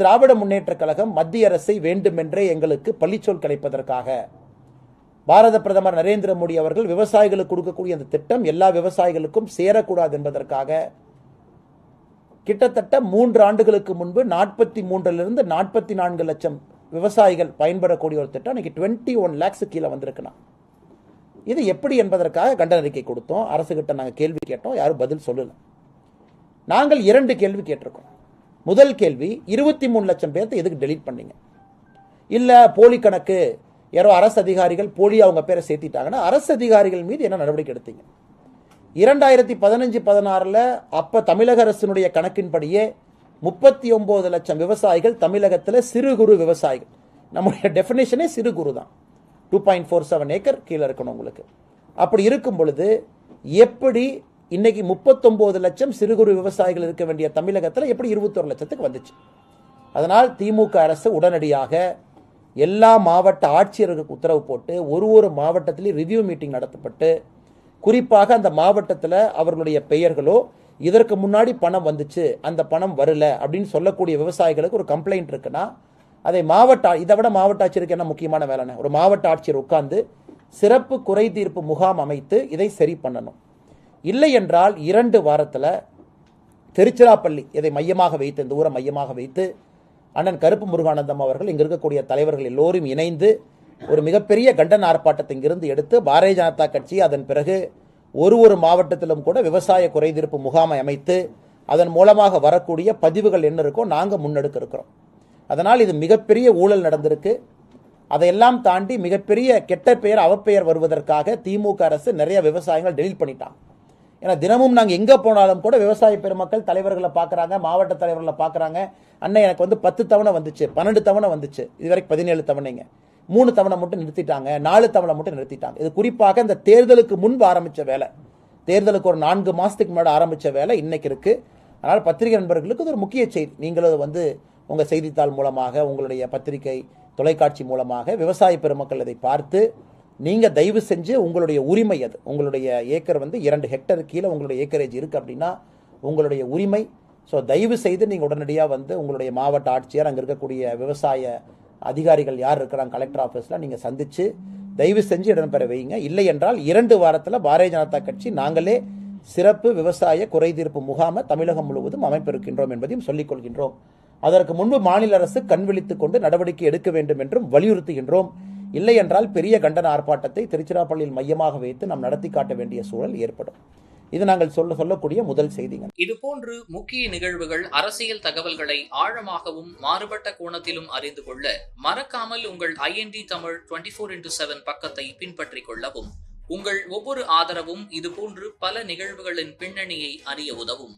திராவிட முன்னேற்ற கழகம் மத்திய அரசை வேண்டுமென்றே எங்களுக்கு பள்ளிச்சொல் கிடைப்பதற்காக. பாரத பிரதமர் நரேந்திர மோடி அவர்கள் விவசாயிகளுக்கு கொடுக்கக்கூடிய அந்த திட்டம் எல்லா விவசாயிகளுக்கும் சேரக்கூடாது என்பதற்காக கிட்டத்தட்ட மூன்று ஆண்டுகளுக்கு முன்பு நாற்பத்தி மூன்றிலிருந்து நாற்பத்தி நான்கு லட்சம் விவசாயிகள் பயன்பெறக்கூடிய ஒரு திட்டம். இன்னைக்கு டுவெண்ட்டி ஒன் லேக்ஸ் கீழே வந்திருக்குண்ணா. இது எப்படி என்பதற்காக கண்டனறிக்கை கொடுத்தோம். அரசுகிட்ட நாங்கள் கேள்வி கேட்டோம். யாரும் பதில் சொல்லலை. நாங்கள் இரண்டு கேள்வி கேட்டிருக்கோம். முதல் கேள்வி இருபத்தி மூணு லட்சம் பேர்த்த எதுக்கு டெலீட் பண்ணீங்க? இல்லை போலி கணக்கு யாரோ அரசு அதிகாரிகள் போலி அவங்க பேரை சேர்த்திட்டாங்கன்னா அரசு அதிகாரிகள் மீது என்ன நடவடிக்கை எடுத்தீங்க? இரண்டாயிரத்தி பதினஞ்சு பதினாறில் அப்போ தமிழக அரசினுடைய கணக்கின்படியே முப்பத்தி ஒம்பது லட்சம் விவசாயிகள் தமிழகத்தில் சிறு குறு விவசாயிகள். நம்முடைய டெஃபினேஷனே சிறு குறு தான். Two point four seven acre கீழே இருக்கணும் உங்களுக்கு. அப்படி இருக்கும் பொழுது எப்படி இன்னைக்கு முப்பத்தொம்போது லட்சம் சிறு குறு விவசாயிகள் இருக்க வேண்டிய தமிழகத்தில் எப்படி இருபத்தொரு லட்சத்துக்கு வந்துச்சு? அதனால் திமுக அரசு உடனடியாக எல்லா மாவட்ட ஆட்சியர்களுக்கு உத்தரவு போட்டு ஒரு ஒரு மாவட்டத்திலையும் ரிவ்யூ மீட்டிங் நடத்தப்பட்டு குறிப்பாக அந்த மாவட்டத்தில் அவர்களுடைய பெயர்களோ இதற்கு முன்னாடி பணம் வந்துச்சு அந்த பணம் வரல அப்படின்னு சொல்லக்கூடிய விவசாயிகளுக்கு ஒரு கம்ப்ளைண்ட் இருக்குன்னா அதை மாவட்ட இதை விட மாவட்ட ஆட்சியருக்கு என்ன முக்கியமான வேலைன்னு ஒரு மாவட்ட ஆட்சியர் உட்கார்ந்து சிறப்பு குறை தீர்ப்பு முகாம் அமைத்து இதை சரி பண்ணணும். இல்லை என்றால் இரண்டு வாரத்தில் திருச்சிராப்பள்ளி இதை மையமாக வைத்து இந்த ஊரை மையமாக வைத்து அண்ணன் கருப்பு முருகானந்தம் அவர்கள் இங்கே இருக்கக்கூடிய தலைவர்கள் எல்லோரும் இணைந்து ஒரு மிகப்பெரிய கண்டன ஆர்ப்பாட்டத்தை இங்கிருந்து எடுத்து பாரதிய ஜனதா கட்சி அதன் பிறகு ஒரு ஒரு மாவட்டத்திலும் கூட விவசாய குறைதீர்ப்பு முகாமை அமைத்து அதன் மூலமாக வரக்கூடிய பதிவுகள் என்ன இருக்கோ நாங்கள் முன்னெடுக்க இருக்கிறோம். அதனால் இது மிகப்பெரிய ஊழல் நடந்திருக்கு. அதையெல்லாம் தாண்டி மிகப்பெரிய கெட்ட பெயர் அவப்பெயர் வருவதற்காக திமுக அரசு நிறைய விவசாயங்கள் டெலீட் பண்ணிட்டாங்க. ஏன்னா தினமும் நாங்கள் எங்கே போனாலும் கூட விவசாய பெருமக்கள் தலைவர்களை பார்க்குறாங்க மாவட்ட தலைவர்களை பார்க்குறாங்க. அண்ணன் எனக்கு வந்து பத்து தவணை வந்துச்சு பன்னெண்டு தவணை வந்துச்சு. இது வரைக்கும் பதினேழு தவணைங்க. மூணு தவணை மட்டும் நிறுத்திட்டாங்க நாலு தவணை மட்டும் நிறுத்திட்டாங்க. இது குறிப்பாக இந்த தேர்தலுக்கு முன்பு ஆரம்பித்த வேலை. தேர்தலுக்கு ஒரு நான்கு மாதத்துக்கு முன்னாடி ஆரம்பித்த வேலை இன்னைக்கு இருக்குது அதனால் பத்திரிகை நண்பர்களுக்கு இது ஒரு முக்கிய செய்தி. நீங்களும் வந்து உங்கள் செய்தித்தாள் மூலமாக உங்களுடைய பத்திரிகை தொலைக்காட்சி மூலமாக விவசாய பெருமக்கள் இதை பார்த்து நீங்கள் தயவு செஞ்சு உங்களுடைய உரிமை அது. உங்களுடைய ஏக்கர் வந்து இரண்டு ஹெக்டர் கீழே உங்களுடைய ஏக்கரேஜ் இருக்குது அப்படின்னா உங்களுடைய உரிமை. ஸோ தயவு செய்து நீங்கள் உடனடியாக வந்து உங்களுடைய மாவட்ட ஆட்சியர் அங்கே இருக்கக்கூடிய விவசாய அதிகாரிகள் யார் இருக்கிறாங்க கலெக்டர் ஆஃபீஸில் நீங்கள் சந்தித்து தயவு செஞ்சு இடம்பெற வைங்க இல்லை என்றால் இரண்டு வாரத்தில் பாரதிய ஜனதா கட்சி நாங்களே சிறப்பு விவசாய குறைதீர்ப்பு முகாமை தமிழகம் முழுவதும் அமைப்பிருக்கின்றோம் என்பதையும் சொல்லிக் கொள்கின்றோம். அதற்கு முன்பு மாநில அரசு கண் விழித்துக் கொண்டு நடவடிக்கை எடுக்க வேண்டும் என்றும் வலியுறுத்துகின்றோம். இல்லை என்றால் பெரிய கண்டன ஆர்ப்பாட்டத்தை திருச்சிராப்பள்ளியில் மையமாக வைத்து நாம் நடத்தி காட்ட வேண்டிய சூழல் ஏற்படும். இது நாங்கள் சொல்ல சொல்லக்கூடிய முதல் செய்திங்க இதுபோன்று முக்கிய நிகழ்வுகள் அரசியல் தகவல்களை ஆழமாகவும் மாறுபட்ட கோணத்திலும் அறிந்து கொள்ள மறக்காமல் உங்கள் IND Tamil twenty four into seven பக்கத்தை பின்பற்றிக் கொள்ளவும் உங்கள் ஒவ்வொரு ஆதரவும் இதுபோன்று பல நிகழ்வுகளின் பின்னணியை அறிய உதவும்.